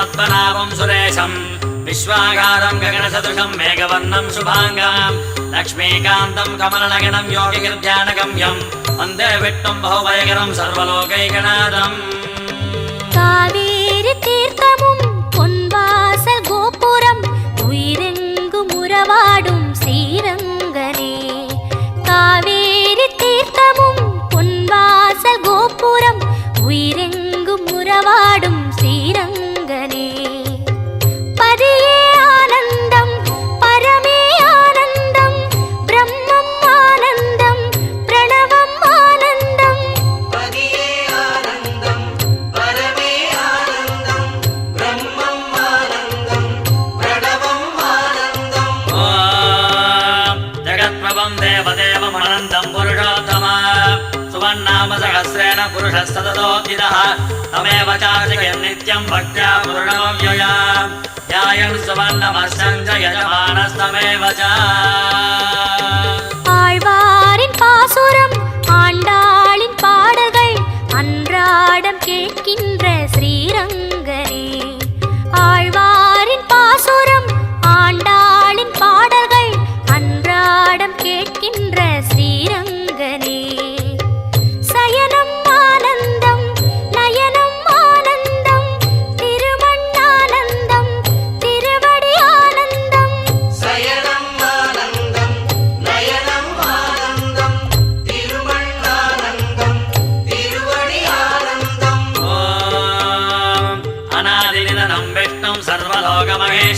भुजगसगणं पद्मनाभं सुरेशं विश्वाकारं गगनसदृशं मेघवर्णं शुभाङ्गां लक्ष्मीकान्तं कमलनगणं योगिगिर्ध्यानगम्यं वन्दे विष्णुं बहुभयकरं सर्वलोकैकनाथम् सहस्रेण पुरुषस्तततोऽधितः तमेव चार्चयन् नित्यं भक्त्या पूर्णमव्यया ध्यायन् सुवर्णमस्यं च यजमानस्तमेव च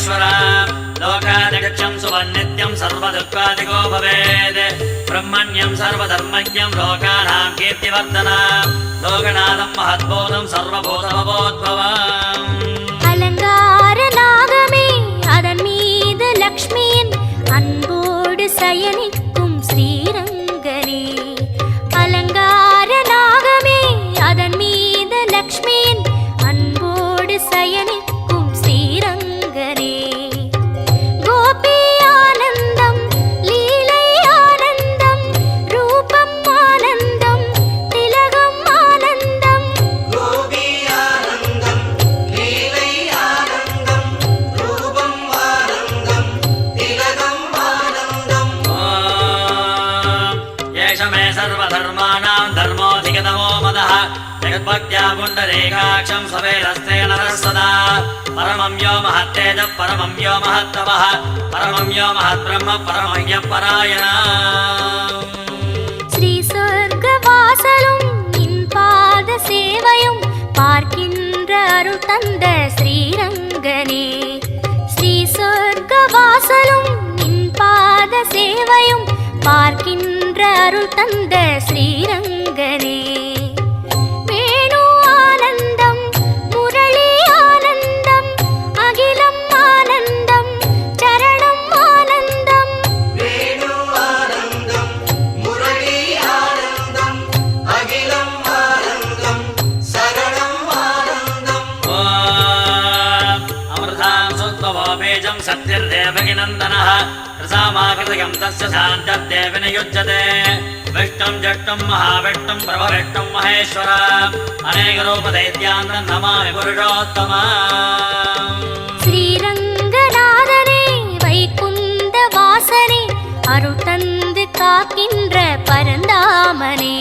ఈశ్వర లోకాదిగచ్చం సువర్ణిత్యం సర్వదుఃఖాదిగో భవేద్ బ్రహ్మణ్యం సర్వధర్మజ్ఞం లోకానాం కీర్తివర్ధన లోకనాథం మహద్బోధం సర్వభూతమబోద్భవం அலங்கார நாகமே அதன் மீது லக்ஷ்மியின் அன்போடு मे सर्वधर्माणां धर्मोऽधिगतमो मदः जगद्भक्त्या पुण्डरीकाक्षं सवेरस्ते नरः सदा परमं यो महत्तेजः परमं यो महत्तमः परमं यो महद्ब्रह्म परमं यः परायण ஸ்ரீ சொர்க்க வாசலும் நின் பாத சேவையும் பார்க்கின்ற அருள் தந்த ஸ்ரீரங்கனே ஸ்ரீ சொர்க்க வாசலும் நின் பாத சேவையும் பார்க்கின்ற அருள் தந்த ஸ்ரீரங்கனே வேணு ஆனந்தம் முரளி ஆனந்தம் அகிலம் ஆனந்தம் சரணம் ஆனந்தம் வேணு ஆனந்தம் முரளி ஆனந்தம் அகிலம் ஆனந்தம் சரணம் ஆனந்தம் ॐ अमृतां सुत्वभो बीजं सत्यर्देवगिनन्दनः रसामाकृतकं तस्य शान्तर्देव नियुज्यते विष्णुं जष्टुं महाविष्णुं प्रभविष्णुं महेश्वर अनेकरूपदैत्यान् नमामि पुरुषोत्तम ஸ்ரீரங்கநாதனே வைகுந்த வாசனே அருள் தந்து காக்கின்ற பரந்தாமனே